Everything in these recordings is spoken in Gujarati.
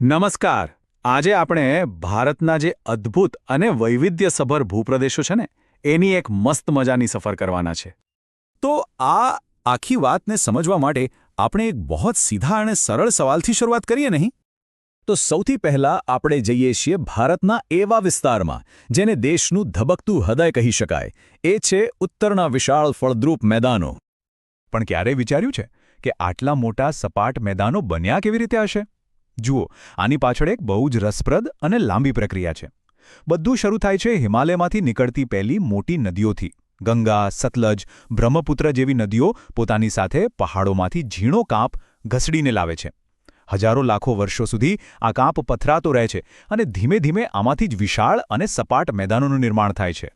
નમસ્કાર. આજે આપણે ભારતના જે અદ્ભુત અને વૈવિધ્યસભર ભૂપ્રદેશો છે ને, એની એક મસ્ત મજાની સફર કરવાના છે. તો આ આખી વાતને સમજવા માટે આપણે એક બહુ સીધા અને સરળ સવાલથી શરૂઆત કરીએ નહીં? તો સૌથી પહેલા આપણે જઈએ છીએ ભારતના એવા વિસ્તારમાં, જેને દેશનું ધબકતું હૃદય કહી શકાય. એ છે ઉત્તરના વિશાળ ફળદ્રુપ મેદાનો. પણ ક્યારે વિચાર્યું છે કે આટલા મોટા સપાટ મેદાનો બન્યા કેવી રીતે હશે? જુઓ, આની પાછળ એક બહુ જ રસપ્રદ અને લાંબી પ્રક્રિયા છે. બધું શરૂ થાય છે હિમાલયમાંથી નીકળતી પહેલી મોટી નદીઓથી. ગંગા, સતલજ, બ્રહ્મપુત્ર જેવી નદીઓ પોતાની સાથે પહાડોમાંથી ઝીણો કાંપ ઘસડીને લાવે છે. હજારો લાખો વર્ષો સુધી આ કાંપ પથરાતો રહે છે અને ધીમે ધીમે આમાંથી જ વિશાળ અને સપાટ મેદાનોનું નિર્માણ થાય છે.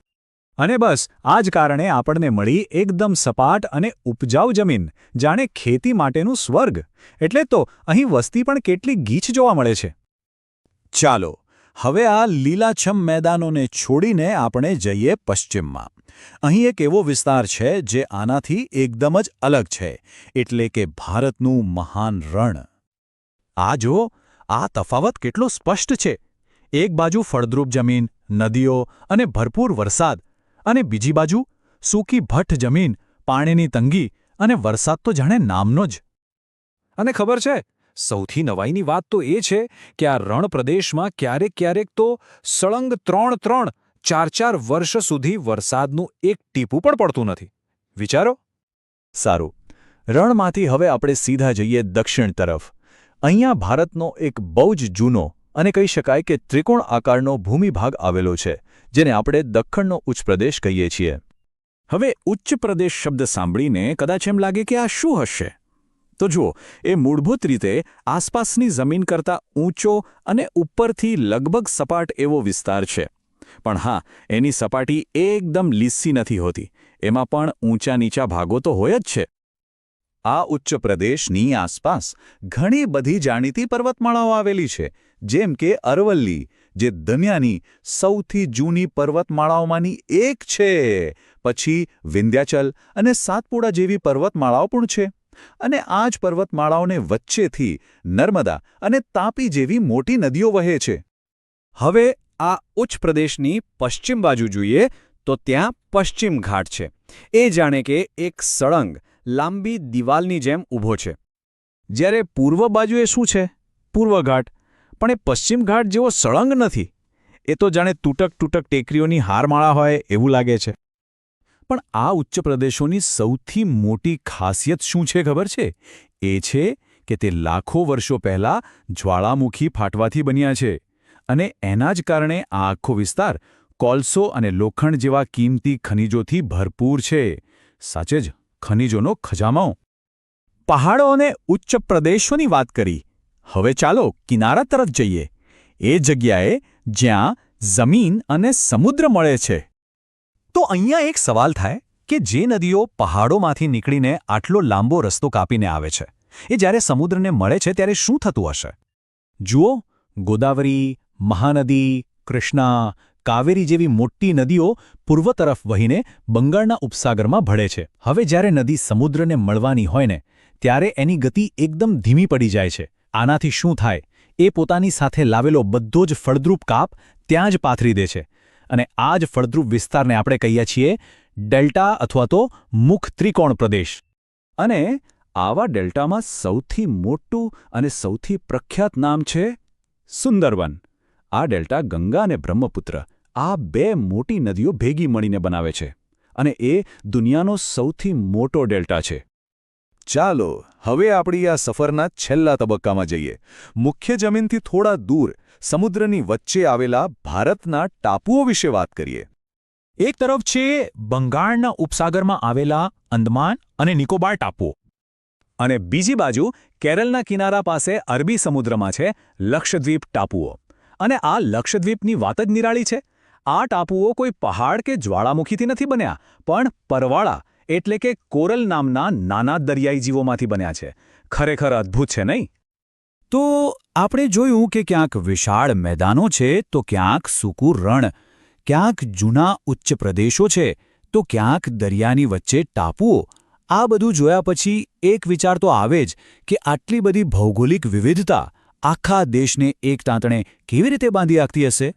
અને બસ, આ જ કારણે આપણને મળી એકદમ સપાટ અને ઉપજાઉ જમીન, જાણે ખેતી માટેનું સ્વર્ગ. એટલે તો અહીં વસ્તી પણ કેટલી ગીચ જોવા મળે છે. ચાલો, હવે આ લીલાછમ મેદાનોને છોડીને આપણે જઈએ પશ્ચિમમાં. અહીં એક એવો વિસ્તાર છે જે આનાથી એકદમ જ અલગ છે, એટલે કે ભારતનું મહાન રણ. આ જો આ તફાવત કેટલો સ્પષ્ટ છે. એક બાજુ ફળદ્રુપ જમીન, નદીઓ અને ભરપૂર વરસાદ અને બીજી બાજુ સૂકી ભઠ્ઠ જમીન પાણીની તંગી અને વરસાદ તો જાણે નામનો જ. અને ખબર છે સૌથી નવાઈની વાત તો એ છે કે આ રણપ્રદેશમાં ક્યારેક ક્યારેક તો સળંગ ત્રણ ત્રણ ચાર ચાર વર્ષ સુધી વરસાદનું એક ટીપું પણ પડતું નથી. વિચારો? સારું. રણમાંથી હવે આપણે સીધા જઈએ દક્ષિણ તરફ. અહીંયા ભારતનો એક બહુ જ જૂનો અને કહી શકાય કે ત્રિકોણ આકારનો ભૂમિભાગ આવેલો છે, જેને આપણે દખ્ખણનો ઉચ્ચ પ્રદેશ કહીએ છીએ. હવે ઉચ્ચ પ્રદેશ શબ્દ સાંભળીને કદાચ એમ લાગે કે આ શું હશે? તો જુઓ, એ મૂળભૂત રીતે આસપાસની જમીન કરતાં ઊંચો અને ઉપરથી લગભગ સપાટ એવો વિસ્તાર છે. પણ હા, એની સપાટી એકદમ લીસી નથી હોતી. એમાં પણ ઊંચા નીચા ભાગો તો હોય જ છે. આ ઉચ્ચ પ્રદેશની આસપાસ ઘણી બધી જાણીતી પર્વતમાળાઓ આવેલી છે, જેમ કે અરવલ્લી, જે દુનિયાની સૌથી જૂની પર્વતમાળાઓમાંની એક છે. પછી વિંધ્યાચલ અને સાતપુડા જેવી પર્વતમાળાઓ પણ છે. અને આ જ પર્વતમાળાઓને વચ્ચેથી નર્મદા અને તાપી જેવી મોટી નદીઓ વહે છે. હવે આ ઉચ્ચ પ્રદેશની પશ્ચિમ બાજુ જોઈએ તો ત્યાં પશ્ચિમ ઘાટ છે. એ જાણે કે એક સળંગ લાંબી દિવાલની જેમ ઊભો છે. જ્યારે પૂર્વ બાજુએ શું છે? પૂર્વ ઘાટ. પણ એ પશ્ચિમ ઘાટ જેવો સળંગ નથી. એ તો જાણે તૂટક તૂટક ટેકરીઓની હારમાળા હોય એવું લાગે છે. પણ આ ઉચ્ચ પ્રદેશોની સૌથી મોટી ખાસિયત શું છે ખબર છે? એ છે કે તે લાખો વર્ષો પહેલાં જ્વાળામુખી ફાટવાથી બન્યા છે અને એના જ કારણે આ આખો વિસ્તાર કોલસો અને લોખંડ જેવા કિંમતી ખનિજોથી ભરપૂર છે. સાચે જ? ખનિજોનો ખજામાઓ. પહાડો અને ઉચ્ચ પ્રદેશોની વાત કરી. હવે ચાલો કિનારા તરફ જઈએ. એ જગ્યાએ જ્યાં જમીન અને સમુદ્ર મળે છે. તો અહીંયા એક સવાલ થાય કે જે નદીઓ પહાડોમાંથી નીકળીને આટલો લાંબો રસ્તો કાપીને આવે છે. એ જ્યારે સમુદ્રને મળે છે ત્યારે શું થતું હશે? જુઓ, ગોદાવરી, મહાનદી, કૃષ્ણા કાવેરી જેવી મોટી નદીઓ પૂર્વ તરફ વહીને બંગાળના ઉપસાગરમાં ભળે છે. હવે જ્યારે નદી સમુદ્રને મળવાની હોય ને, ત્યારે એની ગતિ એકદમ ધીમી પડી જાય છે. આનાથી શું થાય? એ પોતાની સાથે લાવેલો બધો જ ફળદ્રુપ કાપ ત્યાં જ પાથરી દે છે. અને આ જ ફળદ્રુપ વિસ્તારને આપણે કહીએ છીએ ડેલ્ટા અથવા તો મુખ ત્રિકોણ પ્રદેશ. અને આવા ડેલ્ટામાં સૌથી મોટું અને સૌથી પ્રખ્યાત નામ છે સુંદરવન. આ ડેલ્ટા ગંગા અને બ્રહ્મપુત્ર આ બે મોટી નદીઓ ભેગી મળીને બનાવે છે અને એ દુનિયાનો સૌથી મોટો ડેલ્ટા છે. ચાલો, હવે આપણી આ સફરના છેલ્લા તબક્કામાં જઈએ. મુખ્ય જમીનથી થોડા દૂર, સમુદ્રની વચ્ચે આવેલા ભારતના ટાપુઓ વિશે વાત કરીએ. એક તરફ છે બંગાળના ઉપસાગરમાં આવેલા અંદમાન અને નિકોબાર ટાપુઓ. અને બીજી બાજુ કેરળના કિનારા પાસે અરબી સમુદ્રમાં છે લક્ષદ્વીપ ટાપુઓ. અને આ લક્ષદ્વીપની વાત જ નિરાળી છે. આ ટાપુઓ કોઈ પહાડ કે જ્વાળામુખીથી નથી બન્યા, પણ પરવાળા, એટલે કે કોરલ નામના નાના દરિયાઈ જીવોમાંથી બન્યા છે. ખરેખર અદ્ભુત છે નહીં? તો આપણે જોયું કે ક્યાંક વિશાળ મેદાનો છે, તો ક્યાંક સૂકું રણ, ક્યાંક જૂના ઉચ્ચ પ્રદેશો છે, તો ક્યાંક દરિયાની વચ્ચે ટાપુઓ. આ બધું જોયા પછી એક વિચાર તો આવે જ કે આટલી બધી ભૌગોલિક વિવિધતા આખા દેશને એક તાંતણે કેવી રીતે બાંધી રાખતી હશે?